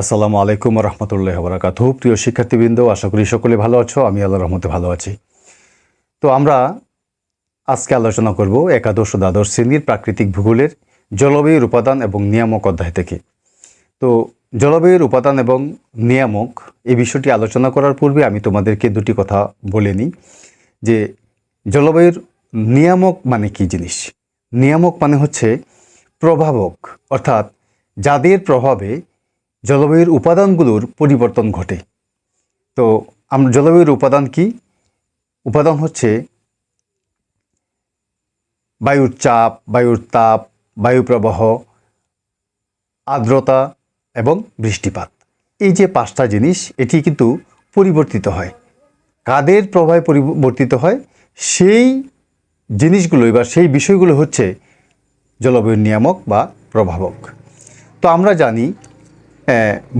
আসসালামু আলাইকুম রহমতুল্লাহ বরাকাতু প্রিয় শিক্ষার্থীবৃন্দ, আশা করি সকলে ভালো আছো, আমি আল্লাহ রহমতে ভালো আছি। তো আমরা আজকে আলোচনা করব একাদশ ও দ্বাদশ শ্রেণির প্রাকৃতিক ভূগোলের, জলবায়ুর উপাদান এবং নিয়ামক অধ্যায় থেকে। তো জলবায়ুর উপাদান এবং নিয়ামক, এই বিষয়টি আলোচনা করার পূর্বে আমি তোমাদেরকে দুটি কথা বলে নিই। যে জলবায়ুর নিয়ামক মানে কি জিনিস? নিয়ামক মানে হচ্ছে প্রভাবক, অর্থাৎ যাদের প্রভাবে জলবায়ুর উপাদানগুলোর পরিবর্তন ঘটে। তো আমরা জলবায়ুর উপাদান কি? উপাদান হচ্ছে বায়ুর চাপ, বায়ুর তাপ, বায়ু প্রবাহ, আর্দ্রতা এবং বৃষ্টিপাত। এই যে পাঁচটা জিনিস, এটি কিন্তু পরিবর্তিত হয়। কাদের প্রভাবে পরিবর্তিত হয়? সেই জিনিসগুলোই বা সেই বিষয়গুলো হচ্ছে জলবায়ুর নিয়ামক বা প্রভাবক। তো আমরা জানি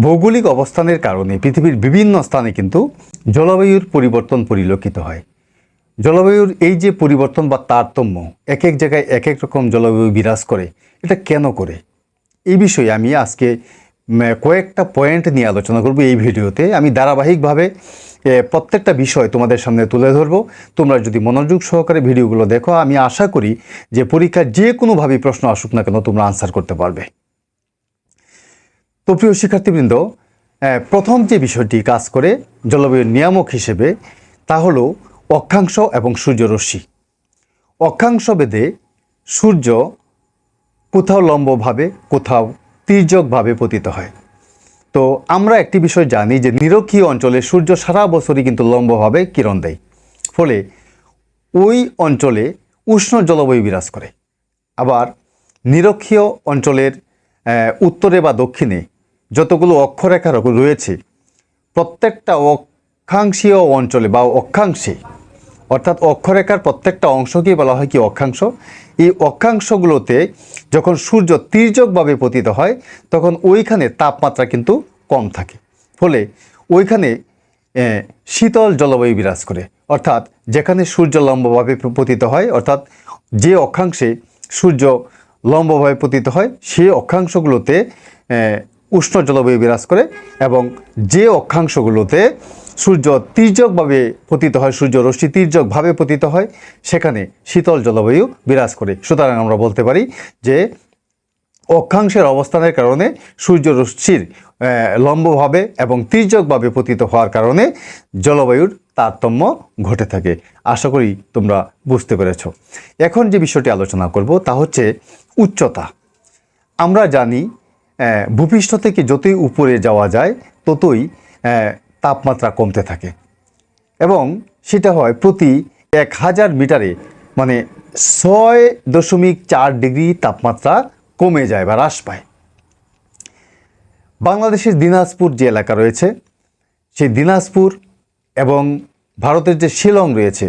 ভৌগোলিক অবস্থানের কারণে পৃথিবীর বিভিন্ন স্থানে কিন্তু জলবায়ুর পরিবর্তন পরিলক্ষিত হয়। জলবায়ুর এই যে পরিবর্তন বা তারতম্য, এক এক জায়গায় এক এক রকম জলবায়ু বিরাজ করে, এটা কেন করে? এই বিষয়ে আমি আজকে কয়েকটা পয়েন্ট নিয়ে আলোচনা করব এই ভিডিওতে। আমি ধারাবাহিকভাবে প্রত্যেকটা বিষয় তোমাদের সামনে তুলে ধরবো। তোমরা যদি মনোযোগ সহকারে ভিডিওগুলো দেখো, আমি আশা করি যে পরীক্ষার যে কোনোভাবেই প্রশ্ন আসুক না কেন, তোমরা আনসার করতে পারবে। তো প্রিয় শিক্ষার্থীবৃন্দ প্রথম যে বিষয়টি কাজ করে জলবায়ুর নিয়ামক হিসেবে, তা হলো অক্ষাংশ এবং সূর্যরশ্মি অক্ষাংশ বেদে সূর্য কোথাও লম্বভাবে, কোথাও তির্যকভাবে পতিত হয়। তো আমরা একটি বিষয় জানি যে নিরক্ষীয় অঞ্চলে সূর্য সারা বছরই কিন্তু লম্বভাবে কিরণ দেয়। ফলে ওই অঞ্চলে উষ্ণ জলবায়ু বিরাজ করে। আবার নিরক্ষীয় অঞ্চলের উত্তরে বা দক্ষিণে যতগুলো অক্ষরেখা রয়েছে, প্রত্যেকটা অক্ষাংশীয় অঞ্চলে বা অক্ষাংশে, অর্থাৎ অক্ষরেখার প্রত্যেকটা অংশকেই বলা হয় কি অক্ষাংশ? এই অক্ষাংশগুলোতে যখন সূর্য তির্যকভাবে পতিত হয়, তখন ওইখানে তাপমাত্রা কিন্তু কম থাকে। ফলে ওইখানে শীতল জলবায়ু বিরাজ করে। অর্থাৎ যেখানে সূর্য লম্বভাবে পতিত হয়, অর্থাৎ যে অক্ষাংশে সূর্য লম্বভাবে পতিত হয় সেই অক্ষাংশগুলোতে উষ্ণ জলবায়ু বিরাজ করে এবং যে অক্ষাংশগুলোতে সূর্য তির্যকভাবে পতিত হয়, সূর্য রশ্মি তির্যকভাবে পতিত হয়, সেখানে শীতল জলবায়ু বিরাজ করে। সুতরাং আমরা বলতে পারি যে অক্ষাংশের অবস্থানের কারণে সূর্য রশ্মির লম্বভাবে এবং তির্যকভাবে পতিত হওয়ার কারণে জলবায়ুর তারতম্য ঘটে থাকে। আশা করি তোমরা বুঝতে পেরেছ। এখন যে বিষয়টি আলোচনা করব তা হচ্ছে উচ্চতা। আমরা জানি ভূপৃষ্ঠ থেকে যতই উপরে যাওয়া যায়, ততই তাপমাত্রা কমতে থাকে। এবং সেটা হয় প্রতি এক হাজার মিটারে মানে ছয় দশমিক চার ডিগ্রি তাপমাত্রা কমে যায় বা হ্রাস পায়। বাংলাদেশের দিনাজপুর যে এলাকা রয়েছে, সেই দিনাজপুর এবং ভারতের যে শিলং রয়েছে,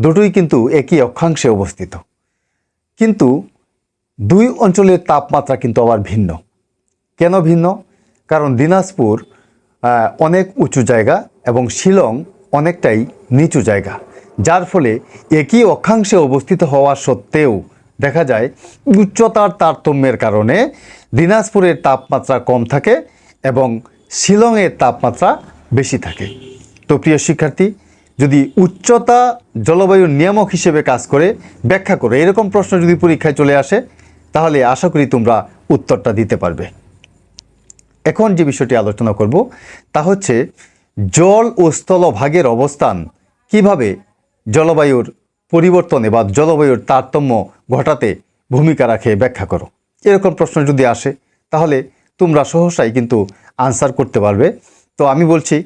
দুটোই কিন্তু একই অক্ষাংশে অবস্থিত। কিন্তু দুই অঞ্চলের তাপমাত্রা কিন্তু আবার ভিন্ন। কেন ভিন্ন? কারণ দিনাজপুর অনেক উঁচু জায়গা এবং শিলং অনেকটাই নিচু জায়গা। যার ফলে একই অক্ষাংশে অবস্থিত হওয়া সত্ত্বেও দেখা যায় উচ্চতার তারতম্যের কারণে দিনাজপুরের তাপমাত্রা কম থাকে এবং শিলংয়ের তাপমাত্রা বেশি থাকে। তো প্রিয় শিক্ষার্থী, যদি উচ্চতা জলবায়ুর নিয়ামক হিসেবে কাজ করে, ব্যাখ্যা করে এরকম প্রশ্ন যদি পরীক্ষায় চলে আসে, তাহলে আশা করি তোমরা উত্তরটা দিতে পারবে। এখন যে বিষয়টি আলোচনা করব, তা হচ্ছে জল ও স্থলভাগের অবস্থান। কীভাবে জলবায়ুর পরিবর্তনে বা জলবায়ুর তারতম্য ঘটাতে ভূমিকা রাখে ব্যাখ্যা করো। এরকম প্রশ্ন যদি আসে, তাহলে তোমরা সহসাই কিন্তু আনসার করতে পারবে। তো আমি বলছি,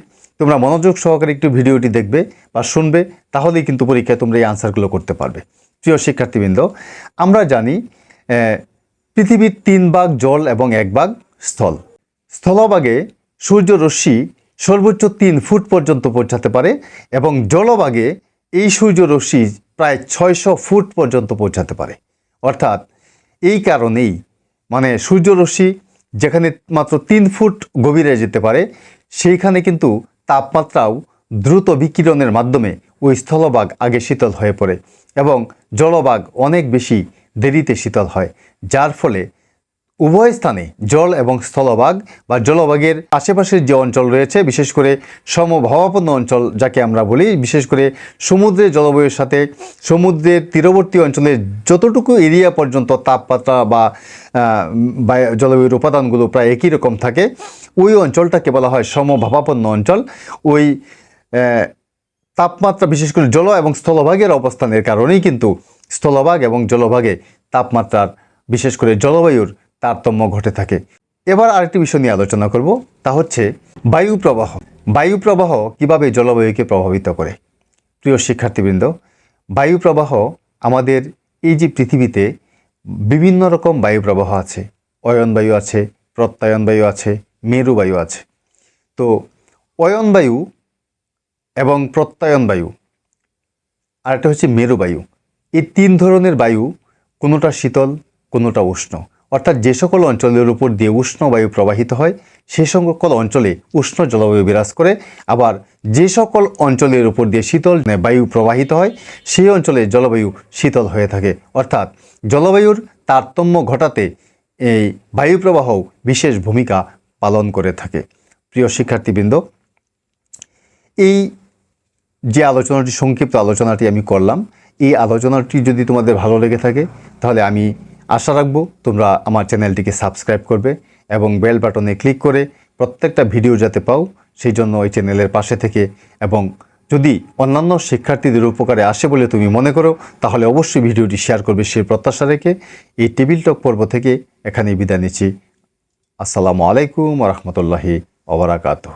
তোমরা মনোযোগ সহকারে একটু ভিডিওটি দেখবে বা শুনবে, তাহলেই কিন্তু পরীক্ষায় তোমরা এই আনসারগুলো করতে পারবে। প্রিয় শিক্ষার্থীবৃন্দ, আমরা জানি পৃথিবীর তিন ভাগ জল এবং এক ভাগ স্থল। স্থলভাগে সূর্যরশ্মি সর্বোচ্চ তিন ফুট পর্যন্ত পৌঁছাতে পারে এবং জলভাগে এই সূর্যরশ্মি প্রায় ছয়শো ফুট পর্যন্ত পৌঁছাতে পারে। অর্থাৎ এই কারণেই মানে সূর্যরশ্মি যেখানে মাত্র তিন ফুট গভীরে যেতে পারে, সেইখানে কিন্তু তাপমাত্রাও দ্রুত বিকিরণের মাধ্যমে ওই স্থলভাগ আগে শীতল হয়ে পড়ে এবং জলভাগ অনেক বেশি দেরিতে শীতল হয়, যার ফলে উভয় স্থানে জল এবং স্থলভাগ বা জলভাগের আশেপাশের যে অঞ্চল রয়েছে, বিশেষ করে সমভাবাপন্ন অঞ্চল যাকে আমরা বলি, বিশেষ করে সমুদ্রের জলবায়ুর সাথে সমুদ্রের তীরবর্তী অঞ্চলের যতটুকু এরিয়া পর্যন্ত তাপমাত্রা বা বায়ু- জলবায়ুর উপাদানগুলো প্রায় একই রকম থাকে, ওই অঞ্চলটাকে বলা হয় সমভাবাপন্ন অঞ্চল। ওই তাপমাত্রা বিশেষ করে জল এবং স্থলভাগের অবস্থানের কারণেই কিন্তু স্থলভাগ এবং জলভাগে তাপমাত্রার, বিশেষ করে জলবায়ুর তারতম্য ঘটে থাকে। এবার আরেকটি বিষয় নিয়ে আলোচনা করব, তা হচ্ছে বায়ু প্রবাহ। বায়ু প্রবাহ কীভাবে জলবায়ুকে প্রভাবিত করে? প্রিয় শিক্ষার্থীবৃন্দ, বায়ু প্রবাহ আমাদের এই যে পৃথিবীতে বিভিন্ন রকম বায়ু প্রবাহ আছে। অয়ন বায়ু আছে, প্রত্যয়ন বায়ু আছে, মেরু বায়ু আছে। তো অয়ন বায়ু এবং প্রত্যয়ন বায়ু আর একটা হচ্ছে মেরু বায়ু। এই তিন ধরনের বায়ু কোনোটা শীতল, কোনোটা উষ্ণ। অর্থাৎ যে সকল অঞ্চলের উপর দিয়ে উষ্ণ বায়ু প্রবাহিত হয়, সে সকল অঞ্চলে উষ্ণ জলবায়ু বিরাজ করে। আবার যে সকল অঞ্চলের উপর দিয়ে শীতল বায়ু প্রবাহিত হয়, সেই অঞ্চলে জলবায়ু শীতল হয়ে থাকে। অর্থাৎ জলবায়ুর তারতম্য ঘটাতে এই বায়ু প্রবাহও বিশেষ ভূমিকা পালন করে থাকে। প্রিয় শিক্ষার্থীবৃন্দ, এই যে আলোচনাটি, সংক্ষিপ্ত আলোচনাটি আমি করলাম, এই আলোচনাটি যদি তোমাদের ভালো লেগে থাকে, তাহলে আমি আশা রাখব তোমরা আমার চ্যানেলটিকে সাবস্ক্রাইব করবে এবং বেল বাটনে ক্লিক করে প্রত্যেকটা ভিডিও যাতে পাও, সেই জন্য ওই চ্যানেলের পাশে থেকে এবং যদি অন্যান্য শিক্ষার্থীদের উপকারে আসে বলে তুমি মনে করো, তাহলে অবশ্যই ভিডিওটি শেয়ার করবে সেই প্রত্যাশা রেখে এই টেবিল টক পর্ব থেকে এখানেই বিদায় নিচ্ছি। আসসালামু আলাইকুম রহমতুল্লাহি ওবরাকাতহ